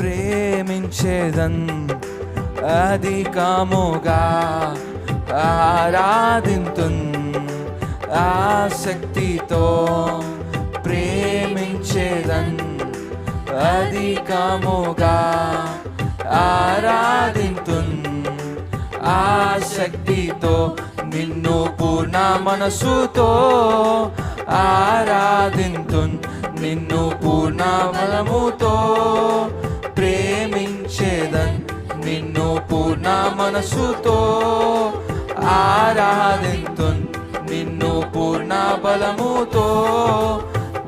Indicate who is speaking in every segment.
Speaker 1: ప్రేమించేదన్ అధికముగా ఆరాధింతున్ ఆసక్తితో ప్రేమించేదన్ అధికముగా ఆరాధింతున్ ఆసక్తితో నిన్ను పూర్ణ మనసుతో ఆరాధింతున్. నిన్ను పూర్ణ బలముతో ప్రేమించేదన్ నిన్ను పూర్ణ మనసుతో ఆరాధింతున్ నిన్ను పూర్ణ బలముతో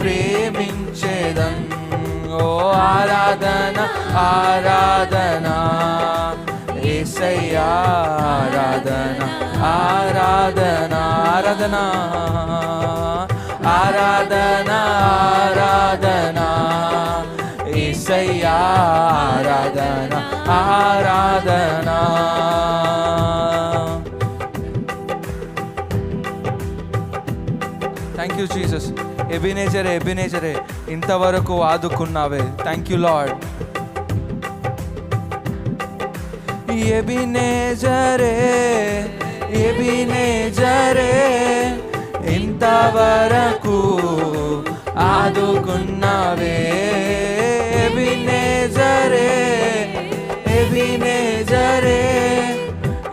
Speaker 1: ప్రేమించేదన్. ఓ ఆరాధన ఆరాధన ఏసయ్యా ఆరాధన ఆరాధన ఆరాధన ఆరాధన ఆరాధన. ఏసయ్యా ఆరాధన ఆరాధన. థ్యాంక్ యూ జీసస్ ఎబినేజరే ఎబినేజరే ఇంతవరకు ఆదుకున్నావే. థ్యాంక్ యూ లార్డ్ ఎబినేజరే ఎబినేజరే ఇంతవరకు ఆదుకున్నావే. ఎబినేజరే ఎబినేజరే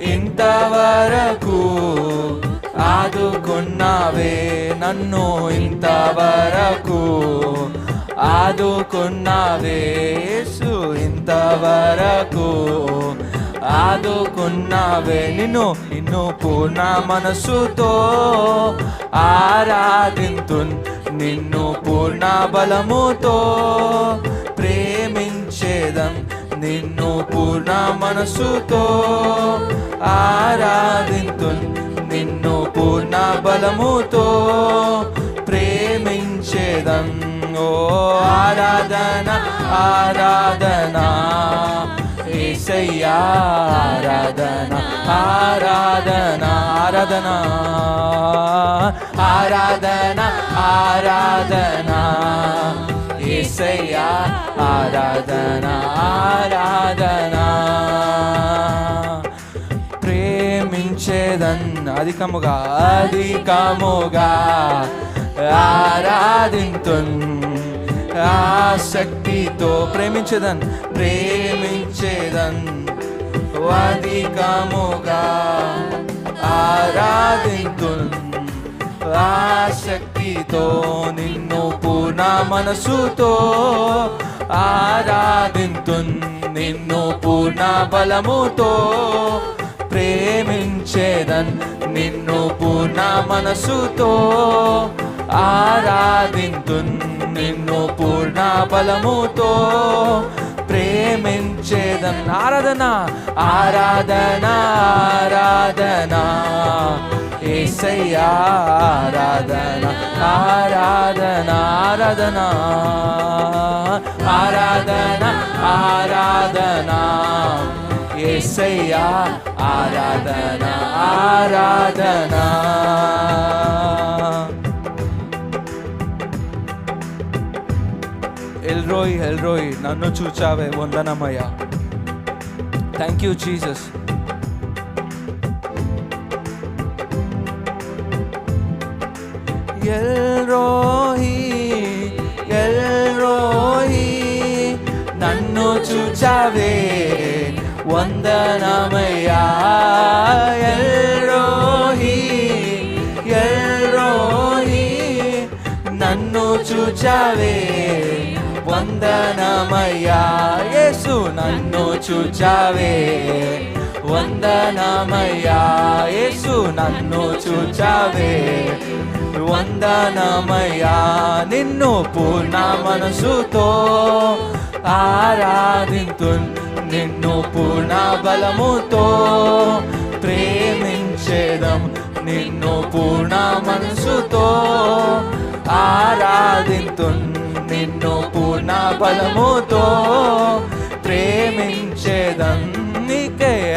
Speaker 1: ఇంతవరకు ఆదుకున్నావే నన్ను ఇంతవరకు ఆదుకున్నావే యేసు ఇంతవరకు ఆదుకున్నావే నిన్ను నిన్ను పూర్ణ మనసుతో ఆరాధింతున్ నిన్ను పూర్ణ బలముతో వేదం నిన్ను పూర్ణ మనసుతో ఆరాధింతు నిన్ను పూర్ణ బలముతో ప్రేమించేదం. ఓ ఆరాధన ఆరాధన. ఏసయ్యా ఆరాధన ఆరాధన ఆరాధన. ఆరాధన ఆరాధన. ఏసయ్యా ఆరాధన ఆరాధన ప్రేమించేదన్న అధికముగా అధికముగా ఆరాధింతున్ ఆసక్తితో ప్రేమించేదన్ ప్రేమించేదన్ అధికముగా ఆరాధింతున్ ఆసక్తితో నిన్ను పూర్ణ మనసుతో ఆరాధింతున్ నిన్ను పూర్ణ బలముతో ప్రేమించేదన్ నిన్ను పూర్ణ మనసుతో ఆరాధింతున్ నిన్ను పూర్ణ బలముతో ప్రేమించేదన్ ఆరాధన ఆరాధన ఆరాధన. ఏసయ్యా ఆరాధన. ఆరాధన ఆరాధన ఆరాధన ఆరాధన ఏసయ్యా ఆరాధన ఆరాధన ఎల్రోయ్ ఎల్రోయ్ నన్ను చూచావే వందనమయ్య thank you Jesus El Roi El Roi నన్ను చూచావే వందనమయ్యా ఎల్రోహి ఎల్రోహి నన్ను చూచావే వందనమయ్యా యేసు నన్ను చూచావే వందనమయ్యా యేసు నన్ను చూచావే. వందనమయ్యా నిన్ను పూర్ణ మనసుతో ఆరాధింతు నిన్ను పూర్ణ బలముతో ప్రేమించేదం నిన్ను పూర్ణ మనసుతో ఆరాధింతు నిన్ను పూర్ణ బలముతో ప్రేమించేదం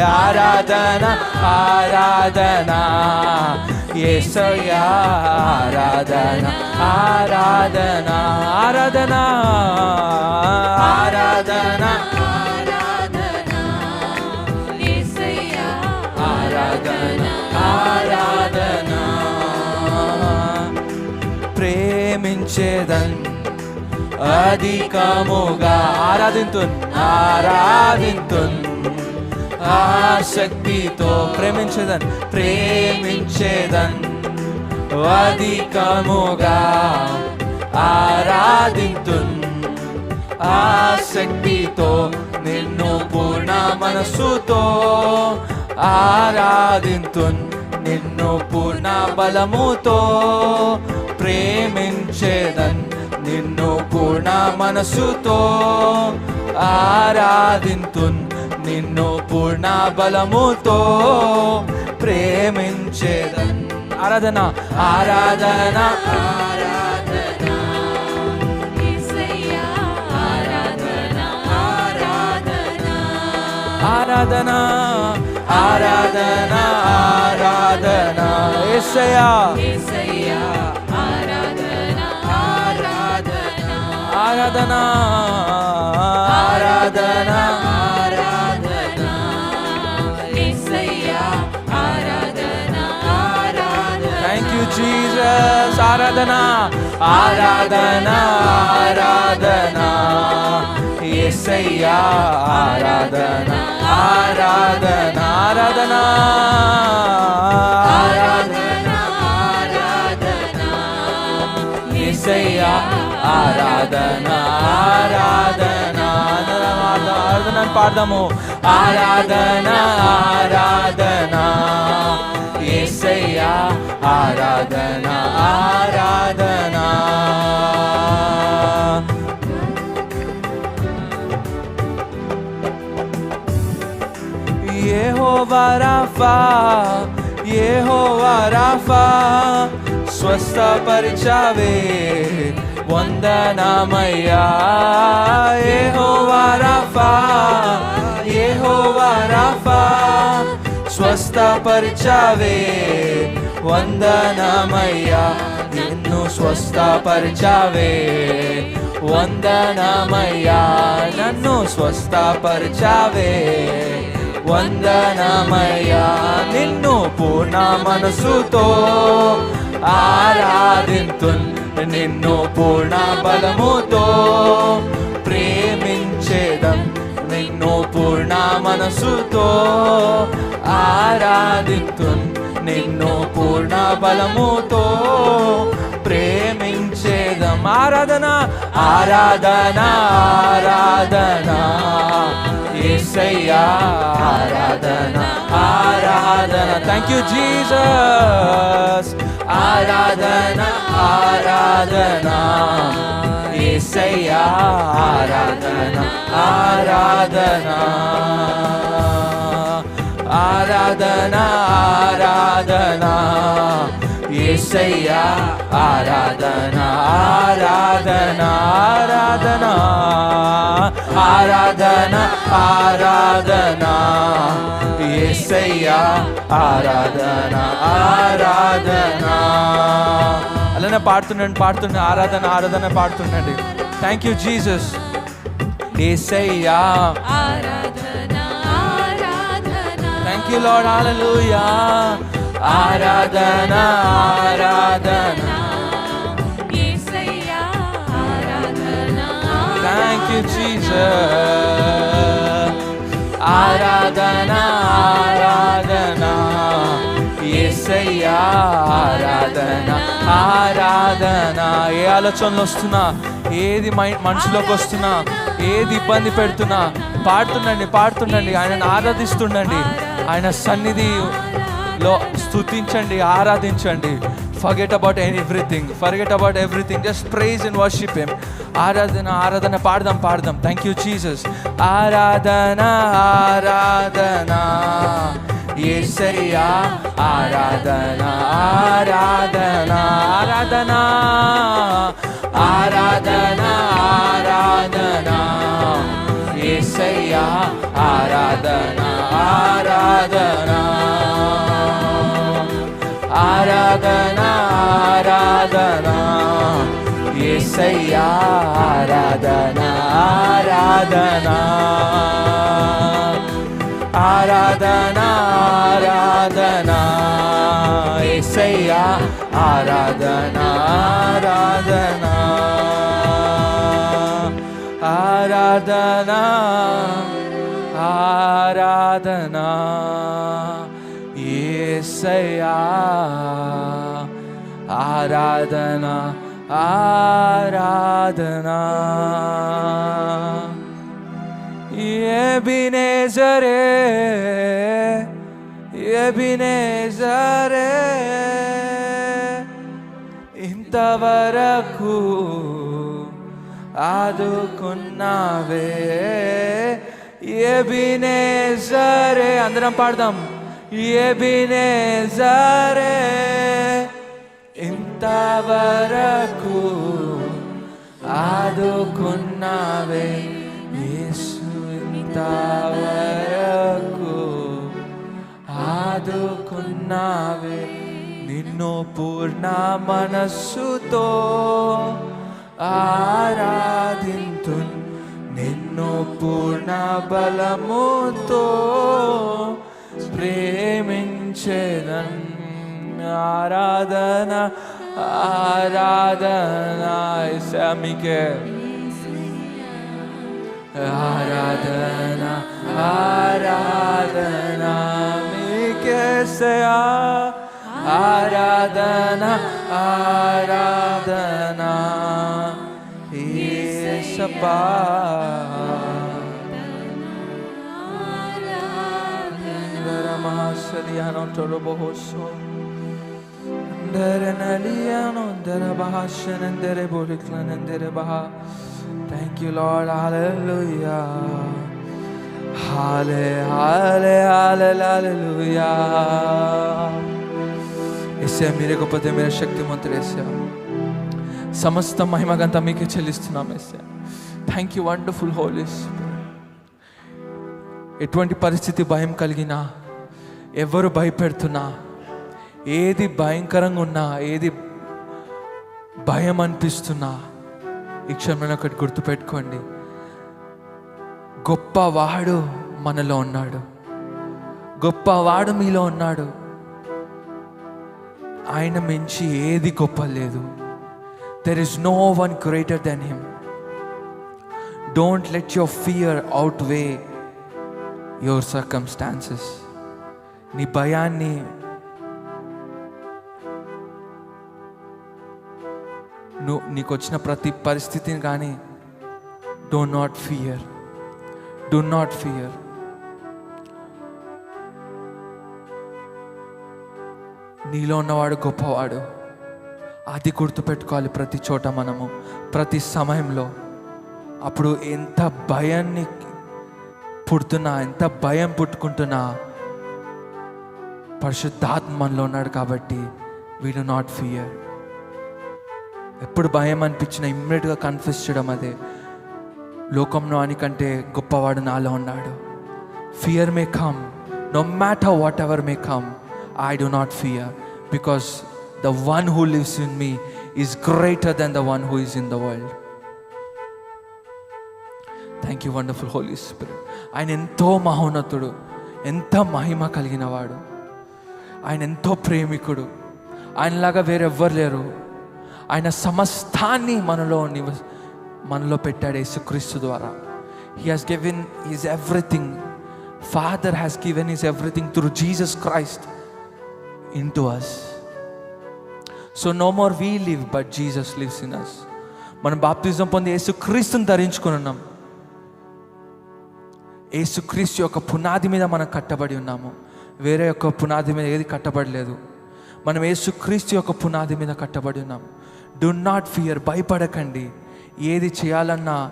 Speaker 1: ఆరాధన ఆరాధన. ఏసయ్యా ఆరాధన ఆరాధన ఆరాధన. ఆరాధన. ఆరాధన ఆరాధన. ప్రేమించేదన్ అధికముగా. ఆరాధింతున్ ఆరాధింతున్. ఆసక్తితో ప్రేమించేదన్ ప్రేమించేదన్ అధికముగా ఆరాధితున్. ఆసక్తితో నిన్ను పూర్ణ మనస్సుతో ఆరాధితున్. నిన్ను పూర్ణ బలముతో ప్రేమించేదన్. నిన్ను పూర్ణ మనస్సుతో ఆరాధితున్. నిన్ను పూర్ణ బలముతో ప్రేమించేదన్ ఆరాధన ఆరాధన ఆరాధన ఆరాధన ఆరాధన ఏసయ్యా ఆరాధన ఆరాధన ఆరాధన ఆరాధన ఆరాధన యేసయ్యా ఆరాధన ఆరాధన ఆరాధన ఆరాధన యేసయ్యా ఆరాధన ఆరాధన ఆరాధన అని పాడదాము ఆరాధన ఆరాధన యేసయ్యా ఆరాధన ఆరాధన. యెహోవా రాఫా యెహోవా రాఫా స్వస్థపరిచావే వందనమయ్యా. యెహోవా రాఫా యెహోవా రాఫా స్వస్థపరిచావే. వందనమయ్యా నిన్ను స్వస్థపరిచావే. వందనమయ్యా నన్ను స్వస్థపరిచావే. వందనమయ్యా నిన్ను పూర్ణ మనసుతో ఆరాధింతున్ నిన్ను పూర్ణ బలముతో పూర్ణ మనసుతో ఆరాధితున్ నిన్ను పూర్ణ బలముతో ప్రేమించేదం ఆరాధన ఆరాధన ఆరాధన. ఏసయ్యా ఆరాధన ఆరాధన. థ్యాంక్ యూ జీసస్ ఆరాధన ఆరాధన. యేసయ్యా ఆరాధన ఆరాధన. ఆరాధన ఆరాధన. యేసయ్యా ఆరాధన ఆరాధన ఆరాధన. ఆరాధన ఆరాధన. యేసయ్యా ఆరాధన ఆరాధన. అలానే పాడుతుండండి పాడుతుండే ఆరాధన ఆరాధన పాడుతుండండి. థ్యాంక్ యూ జీసస్ ఏసయ్యా. థ్యాంక్ యూ లార్డ్ హల్లెలూయా ఆరాధన ఆరాధన. థ్యాంక్ యూ జీసస్ ఆరాధన ఆరాధన యేసయ్యా ఆరాధన ఆరాధన. ఏ ఆలోచనలు వస్తున్నా ఏది మైండ్ మనసులోకి వస్తున్నా ఏది ఇబ్బంది పెడుతున్నా పాడుతుండండి పాడుతుండండి ఆయనను ఆరాధిస్తుండండి. ఆయన సన్నిధిలో స్తుతించండి ఆరాధించండి. Forget about everything forget about everything just praise and worship him ఆరాధన ఆరాధన పాడదాం పాడదాం థ్యాంక్ యూ జీసస్ ఆరాధన ఆరాధన ఏసయ్యా ఆరాధన ఆరాధన ఆరాధన ఆరాధన ఆరాధన ఏసయ్యా ఆరాధన ఆరాధన ఆరాధన ఆరాధన ఏసయ్యా ఆరాధన ఆరాధన. ఆరాధన ఆరాధన ఏసయ్యా ఆరాధన ఆరాధన. ఆరాధన ఆరాధనా. ఏసయ్యా ఆరాధన ఆరాధన ఎబినేజరే ఎబినేజరే ఇంతవరకు ఆదుకున్నావే ఎబినేజరే అందరం పాడదాం. ఎబినేజరే ఇంతవరకు ఆదుకున్నావే యేసు ఇంతవరకు ఆదుకున్నావే నిన్ను పూర్ణ మనస్సుతో ఆరాధింతు నిన్ను పూర్ణ బలము ఆరాధన ఆరాధన ఇసామికే ఆరాధన ఆరాధన మీకేసయా ఆరాధన ఆరాధన ఏసపా Mahasadiano Torobohoso. Ndere Naliano Ndere Bahashan Ndere Boriklan Ndere Baha Thank you Lord Hallelujah Halle Halle Halle Hallelujah ఎస్సా మీరే గొప్పదే మీరే శక్తిమంతుడు ఎస్సా సమస్త మహిమగంతా మీకే చెల్లిస్తున్నాం ఎస్సా థ్యాంక్ యూ వండర్ఫుల్ హోలీస్ ఎటువంటి పరిస్థితి భయం కలిగినా ఎవరు భయపెడుతున్నా ఏది భయంకరంగా ఉన్నా ఏది భయం అనిపిస్తున్నా ఈ క్షణంలో ఒకటి గుర్తుపెట్టుకోండి. గొప్పవాడు మనలో ఉన్నాడు. గొప్పవాడు మీలో ఉన్నాడు. ఆయన మించి ఏది గొప్ప లేదు. There is no one greater than him don't let your fear outweigh your circumstances నీ భయాన్ని నువ్వు నీకు వచ్చిన ప్రతి పరిస్థితిని కానీ do not fear do not fear నీలో ఉన్నవాడు గొప్పవాడు. అది గుర్తుపెట్టుకోవాలి ప్రతి చోట మనము ప్రతి సమయంలో. అప్పుడు ఎంత భయాన్ని పుడుతున్నా ఎంత భయం పుట్టుకుంటున్నా పరిశుద్ధాత్మ మనలో ఉన్నాడు కాబట్టి వీ డు నాట్ ఫియర్ ఎప్పుడు భయం అనిపించినా ఇమ్మీడియట్గా కన్ఫ్యూస్ చేయడం అదే. లోకంలో అనికంటే గొప్పవాడు నాలో ఉన్నాడు. Fear may come no matter whatever may come I do not fear because the one who lives in me is greater than the one who is in the world thank you wonderful holy spirit ఆయన ఎంతో మహోన్నతుడు ఎంత మహిమ కలిగిన వాడు. ఆయన ఎంతో ప్రేమికుడు. ఆయనలాగా వేరెవ్వరు లేరు. ఆయన సమస్తాన్ని మనలో నివ మనలో పెట్టాడు యేసుక్రీస్తు ద్వారా. He has given is everything father has given is everything through Jesus Christ into us so no more we live but Jesus lives in us మనం బాప్తిజం పొంది యేసుక్రీస్తుని ధరించుకుని ఉన్నాం. యేసుక్రీస్తు యొక్క పునాది మీద మనం కట్టబడి ఉన్నాము. వేరే యొక్క పునాది మీద ఏది కట్టబడలేదు. మనం యేసుక్రీస్తు యొక్క పునాది మీద కట్టబడి ఉన్నాం. డు నాట్ ఫియర్ భయపడకండి. ఏది చేయాలన్నా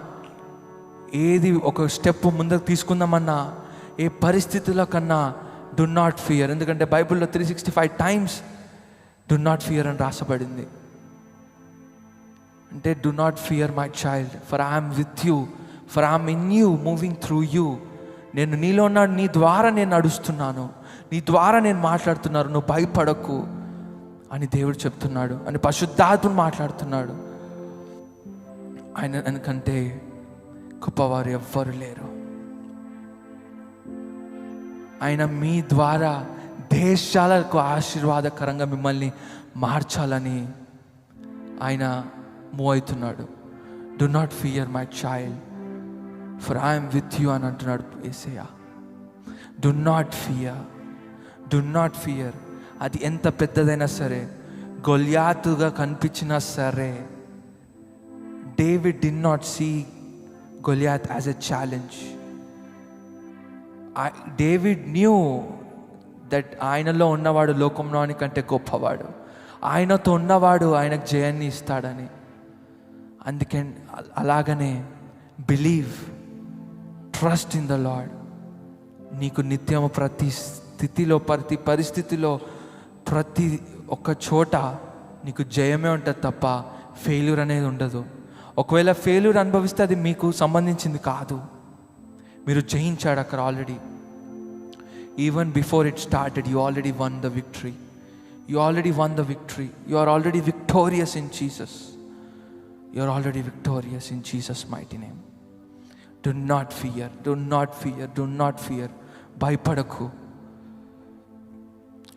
Speaker 1: ఏది ఒక స్టెప్ ముందుకు తీసుకుందామన్నా ఏ పరిస్థితుల కన్నా డు నాట్ ఫియర్ ఎందుకంటే బైబిల్లో three sixty five times do not fear అని రాసబడింది. అంటే do not fear my child for I'm with you for I'm in you moving through you నేను నీలో ఉన్నాడు నీ ద్వారా నేను నడుస్తున్నాను. నీ ద్వారా నేను మాట్లాడుతున్నాను. నువ్వు భయపడకు. అని దేవుడు చెప్తున్నాడు. అని పశుద్ధాత్ముడు మాట్లాడుతున్నాడు. ఆయన ఎందుకంటే గొప్పవారు ఎవ్వరు లేరు. ఆయన మీ ద్వారా దేశాలకు ఆశీర్వాదకరంగా మిమ్మల్ని మార్చాలని ఆయన మూవ్ అవుతున్నాడు. Do not fear my child for I'm with you అని అంటున్నాడు ఏసయ్య. Do not fear do not fear అది ఎంత పెద్దదైనా సరే గొల్యాతుగా కనిపించినా సరే David did not see Goliath as a challenge David knew that ఆయనలో ఉన్నవాడు లోకంలోని కంటే గొప్పవాడు. ఆయనతో ఉన్నవాడు ఆయనకు జయాన్ని ఇస్తాడని. అందుకే అలాగనే believe trust in the lord నీకు నిత్యము ప్రతి స్థితిలో ప్రతి పరిస్థితిలో ప్రతి ఒక్క చోట నీకు జయమే ఉంటుంది తప్ప ఫెయిల్యూర్ అనేది ఉండదు. ఒకవేళ ఫెయిల్యూర్ అనుభవిస్తే అది మీకు సంబంధించింది కాదు. మీరు జయించాడు అక్కడ already even before it started you already won the victory you already won the victory you are already victorious in Jesus you are already victorious in Jesus mighty name do not fear do not fear do not fear భయపడకు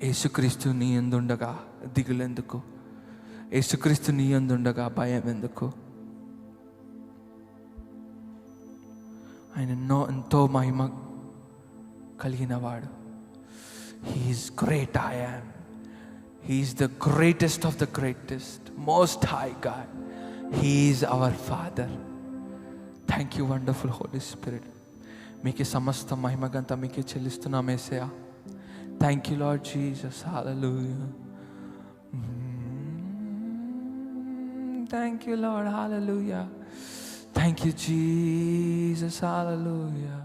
Speaker 1: యేసుక్రీస్తు నీ ఎందుండగా? దిగులెందుకు? యేసుక్రీస్తు నీ ఎందుండగా? భయం ఎందుకు ఆయన ఎన్నో ఎంతో మహిమ కలిగిన వాడు he is great I am he is the greatest of the greatest most high God he is our father thank you wonderful holy spirit మీకు సమస్త మహిమగంతా మీకే చెల్లిస్తున్నాం ఏసయా Thank you, Lord Jesus. Hallelujah. Mm, thank you, Lord. Hallelujah. Thank you, Jesus. Hallelujah.